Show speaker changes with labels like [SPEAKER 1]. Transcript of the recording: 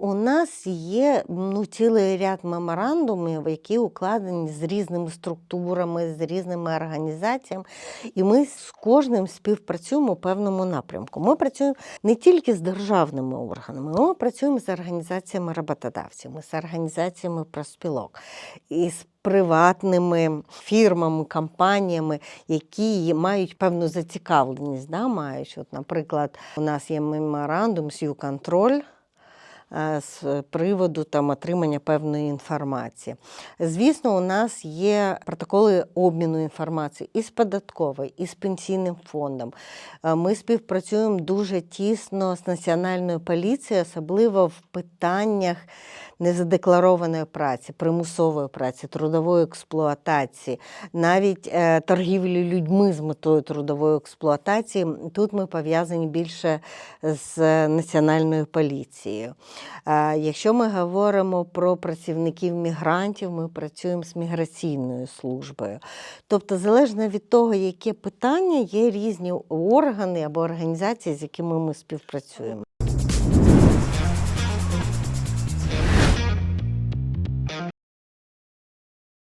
[SPEAKER 1] У нас є ну, цілий ряд меморандумів, які укладені з різними структурами, з різними організаціями, і ми з кожним співпрацюємо у певному напрямку. Ми працюємо не тільки з державними органами, ми працюємо з організаціями роботодавців, з організаціями проспілок і з приватними фірмами, компаніями, які мають певну зацікавленість. Да, мають. От, наприклад, у нас є меморандум з «Юконтроль», е, з приводу там, отримання певної інформації. Звісно, у нас є протоколи обміну інформацією і з податковою, з пенсійним фондом. Е, Ми співпрацюємо дуже тісно з національною поліцією, особливо в питаннях незадекларованої праці, примусової праці, трудової експлуатації, навіть е, торгівлі людьми з метою трудової експлуатації. Тут ми пов'язані більше з національною поліцією. Е, Якщо ми говоримо про працівників мігрантів, ми працюємо з міграційною службою. Тобто, залежно від того, яке питання, є різні органи або організації, з якими ми співпрацюємо.